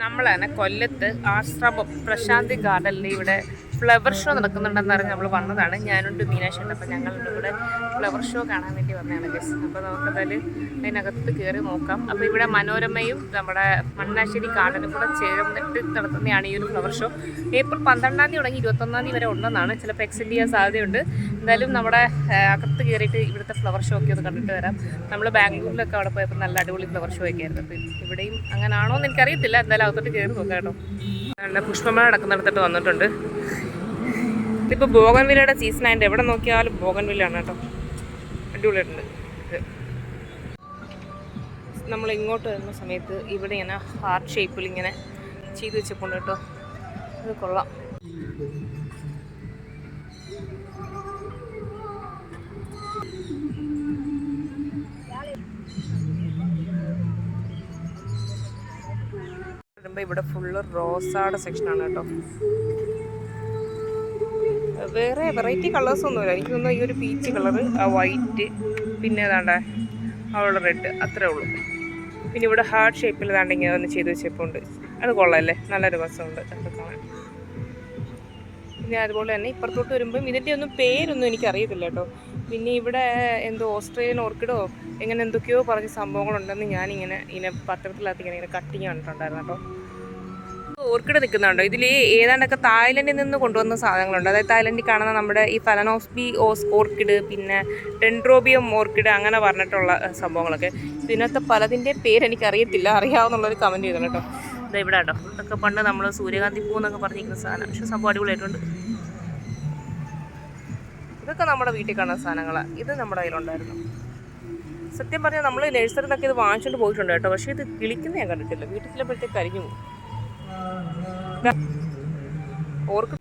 നമ്മളാണ് കൊല്ലത്ത് ആശ്രമം പ്രശാന്തി ഗാർഡനിൽ ഇവിടെ ഫ്ലവർ ഷോ നടക്കുന്നുണ്ടെന്ന് അറിഞ്ഞ് നമ്മൾ വന്നതാണ്. ഞാനുണ്ട് മീനാക്ഷുണ്ട് അപ്പം ഞങ്ങളുടെ ഇവിടെ ഫ്ലവർ ഷോ കാണാൻ വേണ്ടി വന്നതാണ് ഗസ് അപ്പോൾ നമുക്കതിൽ അതിനകത്ത് കയറി നോക്കാം. അപ്പോൾ ഇവിടെ മനോരമയും നമ്മുടെ മണ്ണാശ്ശേരി ഗാർഡനും കൂടെ ചേർന്നിട്ട് നടത്തുന്നതാണ് ഈ ഒരു ഫ്ലവർ ഷോ. ഏപ്രിൽ പന്ത്രണ്ടാം തീയതി തുടങ്ങി ഇരുപത്തൊന്നാം തീയതി വരെ ഉണ്ടെന്നാണ് ചിലപ്പോൾ എക്സ്റ്റെൻഡ് ചെയ്യാൻ സാധ്യതയുണ്ട്. എന്തായാലും നമ്മുടെ അകത്ത് കയറിയിട്ട് ഇവിടുത്തെ ഫ്ലവർ ഷോ ഒക്കെ ഒന്ന് കണ്ടിട്ട് വരാം. നമ്മൾ ബാംഗ്ലൂരിലൊക്കെ അവിടെ പോയപ്പോൾ നല്ല അടിപൊളി ഫ്ലവർ ഷോ ഒക്കെ ആയിരുന്നു. അപ്പം ഇവിടെയും അങ്ങനെ ആണോ എന്ന് എനിക്കറിയത്തില്ല. എന്തായാലും അകത്തോട്ട് കയറി നോക്കാം കേട്ടോ. നല്ല പുഷ്പമേള നടക്കുന്നിടത്തോട്ട് വന്നിട്ടുണ്ട്. ഇതിപ്പോൾ ബോഗൻവില്ലയുടെ സീസൺ ആയതുകൊണ്ട് എവിടെ നോക്കിയാലും ബോഗൻവില്ലാണ് കേട്ടോ. അടിപൊളിയായിട്ടുണ്ട് നമ്മൾ ഇങ്ങോട്ട് വരുന്ന സമയത്ത് ഇവിടെ ഇങ്ങനെ ഹാർട്ട് ഷേപ്പിൽ ഇങ്ങനെ ചെയ്ത് വെച്ചപ്പോണ്ട് കേട്ടോ. അത് കൊള്ളാം. ഇവിടെ ഫുള്ള് റോസാടെ സെക്ഷനാണ് കേട്ടോ. വേറെ വെറൈറ്റി കളേഴ്സ് ഒന്നുമില്ല. എനിക്ക് തോന്നുന്നു ഈ ഒരു പീച്ച് കളറ് ആ വൈറ്റ് പിന്നെ ഏതാണ്ട് അവളുടെ റെഡ് അത്രേ ഉള്ളൂ. പിന്നെ ഇവിടെ ഹാർട്ട് ഷേപ്പിൽ ഏതാണ്ട് ഇങ്ങനെ ഒന്ന് ചെയ്ത് വെച്ചപ്പോണ്ട് അത് കൊള്ളാമല്ലേ നല്ലൊരു രസമുണ്ട് അതൊക്കെ കാണാൻ. പിന്നെ അതുപോലെ തന്നെ ഇപ്പുറത്തോട്ട് വരുമ്പം ഇതിന്റെ ഒന്നും പേരൊന്നും എനിക്കറിയത്തില്ല കേട്ടോ. പിന്നെ ഇവിടെ എന്തോ ഓസ്ട്രേലിയൻ ഓർക്കിഡോ എങ്ങനെ എന്തൊക്കെയോ പറഞ്ഞ സംഭവങ്ങളുണ്ടെന്ന് ഞാനിങ്ങനെ ഇങ്ങനെ പത്രത്തിലകത്ത് ഇങ്ങനെ ഇങ്ങനെ കട്ടിങ് കണ്ടിട്ടുണ്ടായിരുന്നു കേട്ടോ. ഓർക്കിഡ് നിൽക്കുന്നുണ്ടോ? ഇതിൽ ഏതാണ്ടൊക്കെ തായ്ലൻഡിൽ നിന്ന് കൊണ്ടുവന്ന സാധനങ്ങളുണ്ട്. അതായത് തായ്ലൻഡിൽ കാണുന്ന നമ്മുടെ ഈ ഫലനോസ്ബി ഓസ് ഓർക്കിഡ് പിന്നെ ടെൻട്രോബിയം ഓർക്കിഡ് അങ്ങനെ പറഞ്ഞിട്ടുള്ള സംഭവങ്ങളൊക്കെ. ഇതിനകത്ത് പലതിന്റെ പേര് എനിക്കറിയത്തില്ല. അറിയാവുന്നുള്ളൊരു കമന്റ് ചെയ്തു കേട്ടോ. ഇതാ ഇവിടെ കേട്ടോ. ഇതൊക്കെ പണ്ട് നമ്മൾ സൂര്യകാന്തി പൂ എന്നൊക്കെ പറഞ്ഞിരിക്കുന്ന സാധനം. പക്ഷെ സംഭവം അടിപൊളിയായിട്ടുണ്ട്. ഇതൊക്കെ നമ്മുടെ വീട്ടിൽ കാണുന്ന സാധനങ്ങളാണ് ഇത് നമ്മുടെ കയ്യിലുണ്ടായിരുന്നു. സത്യം പറഞ്ഞാൽ നമ്മൾ നഴ്സറിന്നൊക്കെ ഇത് വാങ്ങിച്ചുകൊണ്ട് പോയിട്ടുണ്ട് കേട്ടോ. പക്ഷേ ഇത് കിളിക്കുന്ന ഞാൻ കണ്ടിട്ടില്ല. വീട്ടിൽ കരിഞ്ഞു പോകും. ഓർക്ക്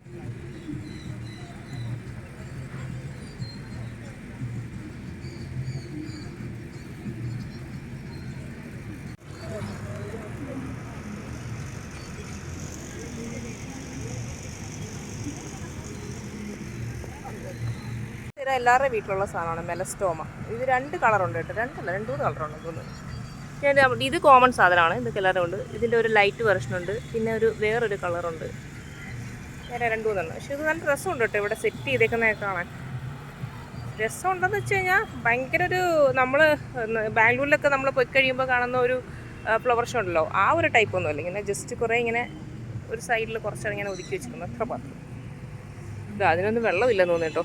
സ്ഥിരം എല്ലാവരുടെയും വീട്ടിലുള്ള സാധനമാണ് മെലസ്റ്റോമ. ഇത് രണ്ട് കളറുണ്ട് കേട്ടോ. രണ്ടല്ല രണ്ട് മൂന്ന് കളറുണ്ട് തോന്നുന്നു. ഞാൻ ഇത് കോമൺ സാധനമാണ്. ഇത് കളറുണ്ട് ഇതിന്റെ ഒരു ലൈറ്റ് വെർഷനുണ്ട് പിന്നെ ഒരു വേറൊരു കളറുണ്ട് വേറെ രണ്ട് മൂന്നെണ്ണം പക്ഷേ ഇത് നല്ല രസമുണ്ട് കേട്ടോ. ഇവിടെ സെറ്റ് ചെയ്തേക്കുന്നതൊക്കെ കാണാൻ. രസമുണ്ടെന്ന് വെച്ച് കഴിഞ്ഞാൽ ഭയങ്കര ഒരു നമ്മൾ ബാംഗ്ലൂരിലൊക്കെ നമ്മൾ പോയി കഴിയുമ്പോൾ കാണുന്ന ഒരു ഫ്ലവർ ഷോ ഉണ്ടല്ലോ. ആ ഒരു ടൈപ്പ് ഒന്നുമല്ല ഇങ്ങനെ ജസ്റ്റ് കുറേ ഇങ്ങനെ ഒരു സൈഡിൽ കുറച്ചാണ് ഇങ്ങനെ ഒതുക്കി വെച്ചിരിക്കുന്നത്. അത്ര മാത്രം. ഇത് അതിനൊന്നും വെള്ളമില്ലെന്ന് തോന്നുന്നു കേട്ടോ.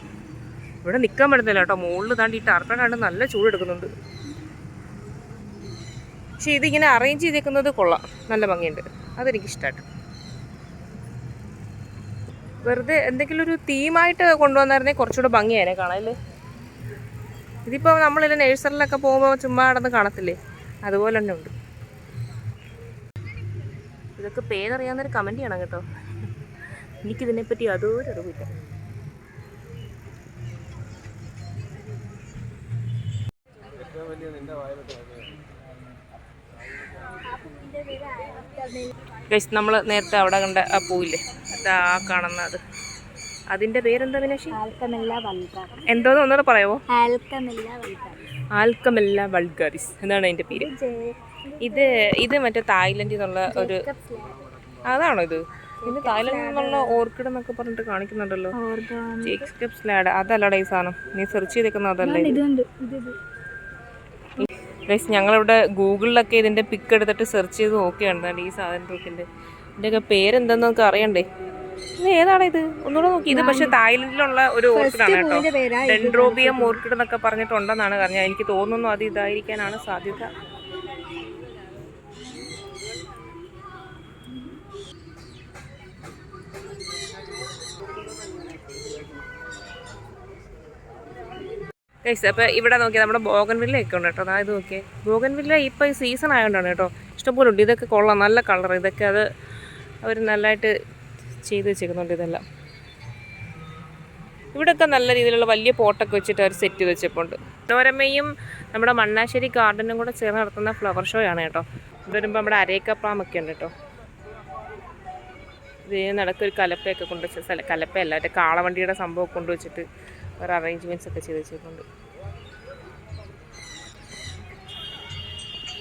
ഇവിടെ നിൽക്കാൻ പറ്റുന്നില്ല കേട്ടോ. മുകളിൽ താണ്ടി ഈ ടർപ്പൻ കണ്ട് നല്ല ചൂടെടുക്കുന്നുണ്ട്. പക്ഷെ ഇതിങ്ങനെ അറേഞ്ച് ചെയ്തേക്കുന്നത് കൊള്ളാം. നല്ല ഭംഗിയുണ്ട്. അതെനിക്കിഷ്ടമായിട്ട് വെറുതെ എന്തെങ്കിലും ഒരു തീമായിട്ട് കൊണ്ടുവന്നായിരുന്നെങ്കിൽ കുറച്ചുകൂടെ ഭംഗിയായിരുന്നു കാണാല്ലേ ഇതിപ്പോൾ നമ്മളില്ല നേഴ്സറിലൊക്കെ പോകുമ്പോൾ ചുമ്മാ നടന്ന് കാണത്തില്ലേ? അതുപോലെ തന്നെ ഉണ്ട്. ഇതൊക്കെ പേരറിയാവുന്നൊരു കമന്റ് ചെയ്യണം കേട്ടോ. എനിക്കിതിനെപ്പറ്റി അതൊരു അറിവില്ല ഗൈസ് നമ്മൾ നേരത്തെ അവിടെ കണ്ട ആ പൂവില്ലേ? അതാ ആ കാണുന്നത് അതിന്റെ പേരെന്താ വിനാശി എന്തോന്ന് ഒന്നുകൂടെ പറയാവോ? Alchemilla vulgaris. എന്താണ് അതിന്റെ പേര്. ഇത് ഇത് മറ്റേ തായ്ലൻഡിൽ നിന്നുള്ള ഒരു അതാണോ ഇത്? പിന്നെ തായ്ലൻഡിൽ നിന്നുള്ള ഓർക്കിഡ് എന്നൊക്കെ പറഞ്ഞിട്ട് കാണിക്കുന്നുണ്ടല്ലോ. അതല്ലടാ ഈ സാധനം. നീ സെർച്ച് ചെയ്തേക്കുന്ന അതല്ലേ ഗൈസ് ഞങ്ങളിവിടെ ഗൂഗിളിലൊക്കെ ഇതിന്റെ പിക്ക് എടുത്തിട്ട് സെർച്ച് ചെയ്ത് നോക്കിയാണ് ഈ സാധനത്തിന്റെ ഇതിന്റെയൊക്കെ പേരെന്താന്നൊക്കെ അറിയണ്ടേ? ഇത് ഏതാണ് ഇത്? ഒന്നുകൂടെ നോക്കി. ഇത് പക്ഷെ തായ്ലൻഡിലുള്ള ഒരു ഓർക്കിഡാണ് കേട്ടോ. ഡെൻഡ്രോബിയം ഓർക്കിഡ് എന്നൊക്കെ പറഞ്ഞിട്ടുണ്ടെന്നാണ് പറഞ്ഞത് എനിക്ക് തോന്നുന്നു അത് ഇതായിരിക്കാനാണ് സാധ്യത. ഗൈസ് അപ്പോൾ ഇവിടെ നോക്കി നമ്മുടെ ബോഗൻവില്ല ഒക്കെ ഉണ്ട് കേട്ടോ. അതായത് നോക്കിയേ. ബോഗൻവില്ല ഇപ്പോൾ ഈ സീസൺ ആയതുകൊണ്ടാണ് കേട്ടോ. ഇഷ്ടംപോലെ ഉണ്ട്. ഇതൊക്കെ കൊള്ളാം. നല്ല കളർ ഇതൊക്കെ അത് അവർ നല്ലതായിട്ട് ചെയ്ത് വെച്ചേക്കുന്നുണ്ട് ഇതെല്ലാം. ഇവിടെയൊക്കെ നല്ല രീതിയിലുള്ള വലിയ പോട്ടൊക്കെ വെച്ചിട്ട് അവർ സെറ്റ് ചെയ്ത് വെച്ചപ്പോണ്ട്. മനോരമയും നമ്മുടെ മണ്ണാശ്ശേരി ഗാർഡനും കൂടെ ചേർന്ന് നടത്തുന്ന ഫ്ലവർ ഷോ ആണ് കേട്ടോ. ഇത് വരുമ്പോൾ നമ്മുടെ അരേക്കപ്പാമൊക്കെ ഉണ്ട് കേട്ടോ. ഇത് നടക്കൊരു കലപ്പയൊക്കെ കൊണ്ടുവച്ച കലപ്പയല്ല മറ്റേ കാളവണ്ടിയുടെ സംഭവം കൊണ്ടുവച്ചിട്ട് വേറെ അറേഞ്ച്മെന്റ്സ് ഒക്കെ ചെയ്ത് വെച്ചിട്ടുണ്ട്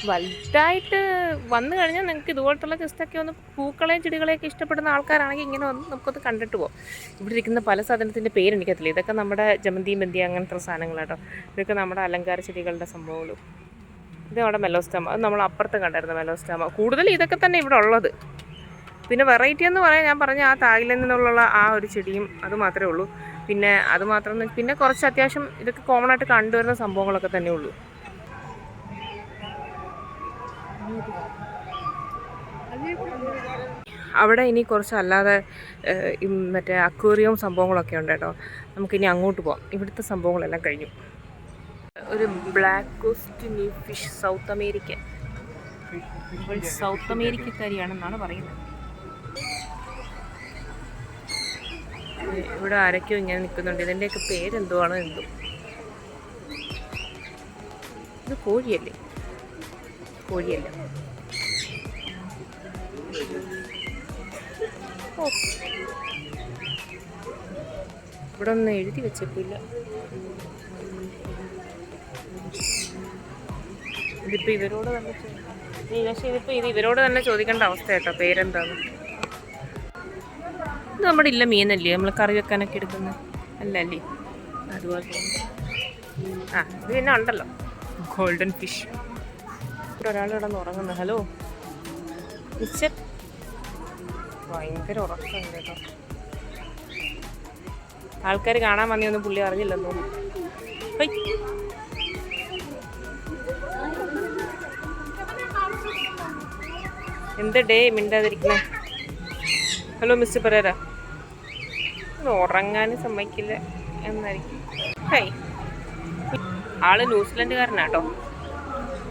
വലുതായിട്ട് വന്നു കഴിഞ്ഞാൽ നിങ്ങൾക്ക് ഇതുപോലത്തുള്ള ജസ്റ്റൊക്കെ ഒന്ന് പൂക്കളെയും ചെടികളെയൊക്കെ ഇഷ്ടപ്പെടുന്ന ആൾക്കാരാണെങ്കിൽ ഇങ്ങനെ വന്ന് നമുക്കൊന്ന് കണ്ടിട്ട് പോകും ഇവിടെ ഇരിക്കുന്ന പല സാധനത്തിന്റെ പേര് എനിക്കത്തില്ല ഇതൊക്കെ നമ്മുടെ ജമന്തി ബന്തി അങ്ങനത്തെ സാധനങ്ങളാട്ടോ ഇതൊക്കെ നമ്മുടെ അലങ്കാര ചെടികളുടെ സംഭവങ്ങളും. ഇത് നമ്മുടെ മെലോസ്റ്റാമ. അത് നമ്മൾ അപ്പുറത്ത് കണ്ടായിരുന്നു മെലോസ്റ്റാമ. കൂടുതൽ ഇതൊക്കെ തന്നെ ഇവിടെ ഉള്ളത്. പിന്നെ വെറൈറ്റി എന്ന് പറയാൻ ഞാൻ പറഞ്ഞ ആ തായ്ലൻഡിൽ നിന്നുള്ള ആ ഒരു ചെടിയും അത് മാത്രമേ ഉള്ളൂ. പിന്നെ അത് മാത്രം പിന്നെ കുറച്ച് അത്യാവശ്യം ഇതൊക്കെ കോമൺ ആയിട്ട് കണ്ടുവരുന്ന സംഭവങ്ങളൊക്കെ തന്നെ ഉള്ളൂ. അവിടെ ഇനി കുറച്ച് അല്ലാതെ മറ്റേ അക്വേറിയവും സംഭവങ്ങളൊക്കെ ഉണ്ട് കേട്ടോ. നമുക്കിനി അങ്ങോട്ട് പോവാം. ഇവിടുത്തെ സംഭവങ്ങളെല്ലാം കഴിഞ്ഞു. ഒരു black coast new fish south America south അമേരിക്കക്കാരിയാണെന്നാണ് പറയുന്നത്. ഇവിടെ ആരൊക്കെയോ ഇങ്ങനെ നിൽക്കുന്നുണ്ട്. ഇതിന്റെയൊക്കെ പേരെന്തുവാണോ എന്തോ. ഇത് കോഴിയല്ലേ? കോഴിയല്ല? ഓ. ഇവിടെ ഒന്നും എഴുതി വെച്ചേക്കില്ല ഇതിപ്പോ ഇവരോട് തന്നെ ഇതിപ്പോ ഇത് ഇവരോട് തന്നെ ചോദിക്കേണ്ട അവസ്ഥ കേട്ടോ പേരെന്താന്ന്. ഇത് നമ്മുടെ ഇല്ല മീനല്ലേ? നമ്മൾ കറി വെക്കാനൊക്കെ എടുക്കുന്ന അല്ല അല്ലേ അതുപോലെ ആ ഇത് പിന്നെ ഉണ്ടല്ലോ. ഗോൾഡൻ ഫിഷ് ഇവിടെ ഒരാൾ കിടന്ന് ഉറങ്ങുന്നു. ഹലോ മിച്ചർ ഭയങ്കര ഉറക്കം കേട്ടോ. ആൾക്കാർ കാണാൻ വന്നിയൊന്നും പുള്ളി അറിഞ്ഞില്ലെന്നോ ഹൈ. എന്ത് ഡേ മിണ്ടാതിരിക്കണേ ഹലോ മിസ്റ്റർ പെരേര ഉറങ്ങാനും സമ്മതിക്കില്ല എന്നായിരിക്കും. ഹൈ ആൾ ന്യൂസിലൻഡുകാരനാട്ടോ.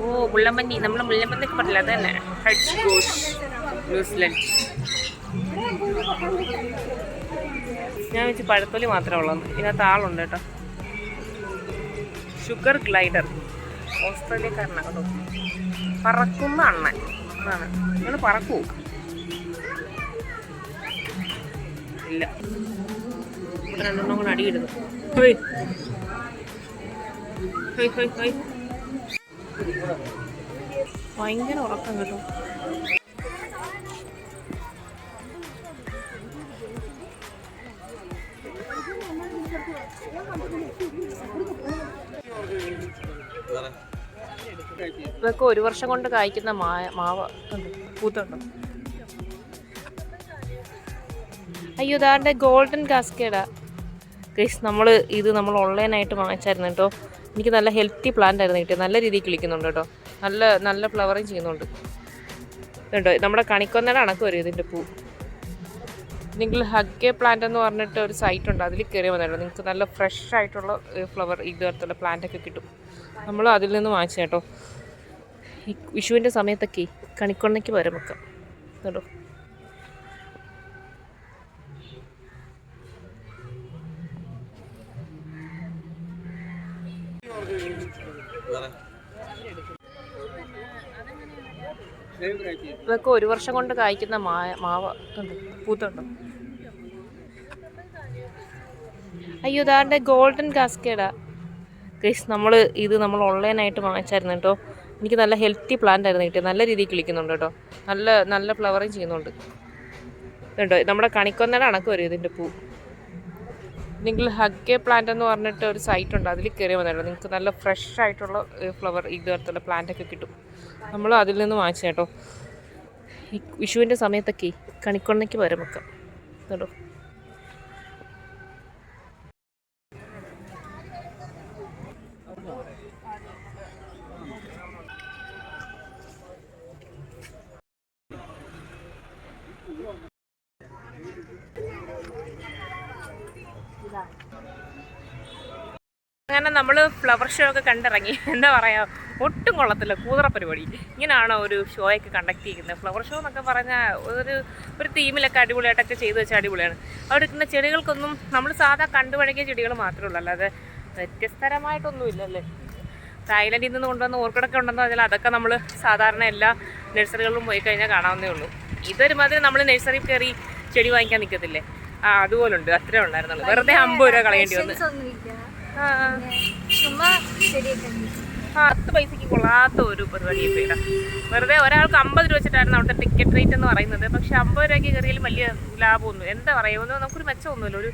ഓ മുള്ളമ്പന്നി നമ്മൾ മുള്ളമ്പന്നൊക്കെ പറഞ്ഞില്ല? അത് തന്നെ ഹെഡ് ഗോഷ് ന്യൂസിലൻഡ്. ഞാൻ വെച്ച് പഴത്തൊലി മാത്രമേ ഉള്ളൂ ഇതിനകത്ത് ആളുണ്ട് കേട്ടോ. ഷുഗർ ഗ്ലൈഡർ ഓസ്ട്രേലിയക്കാരനാണ് കേട്ടോ. പറക്കുന്ന അണ്ണൻ. അതാണ്. നിങ്ങൾ പറക്കൂ. ഇല്ല. ഇവിടെ രണ്ടെണ്ണം കൂടെ അടിയിടുന്നു ഹോയ്. ഹോയ് ഹോയ് ഹോയ്. ഭയങ്കര ഉറക്കം കേട്ടോ. ഇതൊക്കെ ഒരു വർഷം കൊണ്ട് കായ്ക്കുന്ന മാ മാവ്. പൂത്തുണ്ടോ? അയ്യോ ഇതാണ്ട് ഗോൾഡൻ കാസ്കേഡാ ഗൈസ് നമ്മൾ ഇത് നമ്മൾ ഓൺലൈനായിട്ട് വാങ്ങിച്ചായിരുന്നു കേട്ടോ. എനിക്ക് നല്ല ഹെൽത്തി പ്ലാന്റ് ആയിരുന്നു കിട്ടിയത്. നല്ല രീതിയിൽ കിളിക്കുന്നുണ്ട് കേട്ടോ. നല്ല നല്ല ഫ്ലവറിങ് ചെയ്യുന്നുണ്ട്. കേട്ടോ നമ്മുടെ കണിക്കൊന്നയുടെ അണക്ക് വരും ഇതിന്റെ പൂ. നിങ്ങൾ ഹഗ്ഗെ പ്ലാന്റ് എന്ന് പറഞ്ഞിട്ട് ഒരു സൈറ്റ് ഉണ്ട്. അതിൽ കയറി വന്നിട്ടുണ്ട് നിങ്ങൾക്ക് നല്ല ഫ്രഷ് ആയിട്ടുള്ള ഫ്ലവർ ഇതുപോലത്തുള്ള പ്ലാന്റ് ഒക്കെ കിട്ടും. നമ്മൾ അതിൽ നിന്ന് വാങ്ങിച്ചു കേട്ടോ. വിഷുവിന്റെ സമയത്തൊക്കെ കണിക്കൊന്നയ്ക്ക് പകരം വെക്കാം. കേട്ടോ ഇതൊക്കെ ഒരു വർഷം കൊണ്ട് കായ്ക്കുന്ന മാവ പൂത്തുണ്ടോ. അയ്യോ ഇതാണ്ട് ഗോൾഡൻ കാസ്കേഡാ. ഗൈസ് നമ്മൾ ഇത് നമ്മൾ ഓൺലൈനായിട്ട് വാങ്ങിച്ചായിരുന്നു കേട്ടോ. എനിക്ക് നല്ല ഹെൽത്തി പ്ലാന്റ് ആയിരുന്നു കിട്ടിയത്. നല്ല രീതിയിൽ കിളിക്കുന്നുണ്ട് കേട്ടോ. നല്ല നല്ല ഫ്ലവറിങ് ചെയ്യുന്നുണ്ട്. കേട്ടോ നമ്മുടെ കണിക്കൊന്നയുടെ കണക്ക് വരും ഇതിന്റെ പൂ. നിങ്ങൾ ഹഗ്ഗെ പ്ലാന്റ് എന്ന് പറഞ്ഞിട്ട് ഒരു സൈറ്റ് ഉണ്ട്. അതിൽ കയറി വന്നിട്ടുണ്ട് നിങ്ങൾക്ക് നല്ല ഫ്രഷ് ആയിട്ടുള്ള ഫ്ലവർ ഇതുപോലത്തുള്ള പ്ലാന്റ് ഒക്കെ കിട്ടും. നമ്മൾ അതിൽ നിന്ന് വാങ്ങിച്ചു കേട്ടോ. വിഷുവിന്റെ സമയത്തൊക്കെ കണിക്കൊന്നയ്ക്ക് പകരം വെക്കാം. കേട്ടോ. അങ്ങനെ നമ്മൾ ഫ്ലവർ ഷോ ഒക്കെ കണ്ടിറങ്ങി. എന്താ പറയുക ഒട്ടും കൊള്ളത്തില്ല കൂതറ പരിപാടി. ഇങ്ങനെയാണോ ഒരു ഷോയൊക്കെ കണ്ടക്ട് ചെയ്യുന്നത്? ഫ്ലവർ ഷോ എന്നൊക്കെ പറഞ്ഞാൽ ഒരു ഒരു തീമിലൊക്കെ അടിപൊളിയായിട്ടൊക്കെ ചെയ്തു വെച്ചാൽ അടിപൊളിയാണ്. അവിടെ ഇരിക്കുന്ന ചെടികൾക്കൊന്നും നമ്മൾ സാധാ കണ്ടുപഴകിയ ചെടികൾ മാത്രമേ ഉള്ളൂ. അല്ലാതെ വ്യത്യസ്തരമായിട്ടൊന്നും ഇല്ലല്ലേ. തായ്ലൻഡിൽ നിന്ന് കൊണ്ടുവന്ന ഓർക്കിഡൊക്കെ ഉണ്ടെന്ന് പറഞ്ഞാൽ അതൊക്കെ നമ്മൾ സാധാരണ എല്ലാ നഴ്സറികളിലും പോയി കഴിഞ്ഞാൽ കാണാവുന്നേ ഉള്ളൂ. ഇതൊരുമാതിരി നമ്മൾ നഴ്സറി കയറി ചെടി വാങ്ങിക്കാൻ നിൽക്കത്തില്ലേ ആ അതുപോലുണ്ട്. അത്രേ ഉണ്ടായിരുന്നുള്ളൂ വെറുതെ അമ്പത് രൂപ കളയേണ്ടി വന്നു. പത്ത് പൈസക്ക് കൊള്ളാത്ത ഒരു പരിപാടി പേരാ വെറുതെ ഒരാൾക്ക് അമ്പത് രൂപ വെച്ചിട്ടായിരുന്നു അവിടുത്തെ ടിക്കറ്റ് റേറ്റ് എന്ന് പറയുന്നത്. പക്ഷെ അമ്പത് രൂപയ്ക്ക് കയറിയാൽ വലിയ ലാഭമൊന്നും എന്താ പറയുമെന്ന് നമുക്കൊരു മെച്ചമൊന്നുമില്ല. ഒരു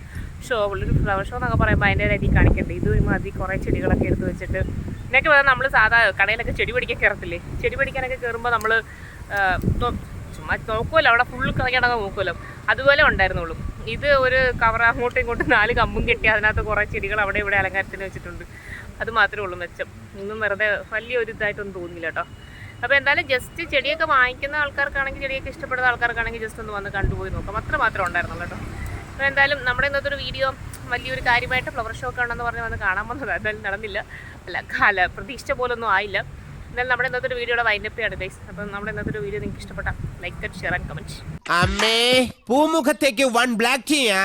ഷോ ഒരു ഫ്ലവർ ഷോ എന്നൊക്കെ പറയുമ്പോൾ അതിന്റെ രീതി കാണിക്കണ്ടേ? ഇത് മതി കുറേ ചെടികളൊക്കെ എടുത്ത് വെച്ചിട്ട്. ഇതിനൊക്കെ പറഞ്ഞാൽ നമ്മൾ സാധാ കടയിലൊക്കെ ചെടി പിടിക്കാൻ കയറത്തില്ലേ? ചെടി പിടിക്കാനൊക്കെ കയറുമ്പോൾ നമ്മൾ ചുമ്മാ നോക്കുമല്ലോ അവിടെ ഫുള്ള് കളഞ്ഞടങ്ങ് നോക്കുമല്ലോ അതുപോലെ ഉണ്ടായിരുന്നുള്ളൂ. ഇത് ഒരു കവർ അങ്ങോട്ടും ഇങ്ങോട്ടും നാല് കമ്പും കെട്ടി അതിനകത്ത് കുറേ ചെടികൾ അവിടെ ഇവിടെ അലങ്കാരത്തിന് വെച്ചിട്ടുണ്ട്. അത് മാത്രമേ ഉള്ളൂ മെച്ചം. ഒന്നും വെറുതെ വലിയൊരു ഇതായിട്ടൊന്നും തോന്നിയില്ല കേട്ടോ. അപ്പോൾ എന്തായാലും ജസ്റ്റ് ചെടിയൊക്കെ വാങ്ങിക്കുന്ന ആൾക്കാർക്കാണെങ്കിൽ ചെടിയൊക്കെ ഇഷ്ടപ്പെടുന്ന ആൾക്കാർക്കാണെങ്കിൽ ജസ്റ്റ് ഒന്ന് വന്ന് കണ്ടുപോയി നോക്കാം. അത്ര മാത്രമേ ഉണ്ടായിരുന്നുള്ളൂ കേട്ടോ. അപ്പോൾ എന്തായാലും നമ്മുടെ ഇന്നത്തെ ഒരു വീഡിയോ വലിയൊരു കാര്യമായിട്ട് ഫ്ലവർ ഷോ ഒക്കെ ഉണ്ടെന്ന് പറഞ്ഞ് വന്ന് കാണാൻ വന്നത്. എന്തായാലും നടന്നില്ല. അല്ല കാല പ്രതീക്ഷിച്ച പോലൊന്നും ആയില്ല. എന്നാലും നമ്മുടെ ഇന്നത്തെ ഒരു വീഡിയോയുടെ വൈൻഡപ്പ് ആണ് ഗൈസ് അപ്പം നമ്മുടെ ഇന്നത്തെ ഒരു വീഡിയോ നിങ്ങൾക്ക് ഇഷ്ടപ്പെട്ട ലൈക്ക് ഷെയർ ആൻഡ് കമന്റ് അമ്മേ പൂമുഖത്തേക്ക് വൺ ബ്ലാക്ക് ചെയ്യാ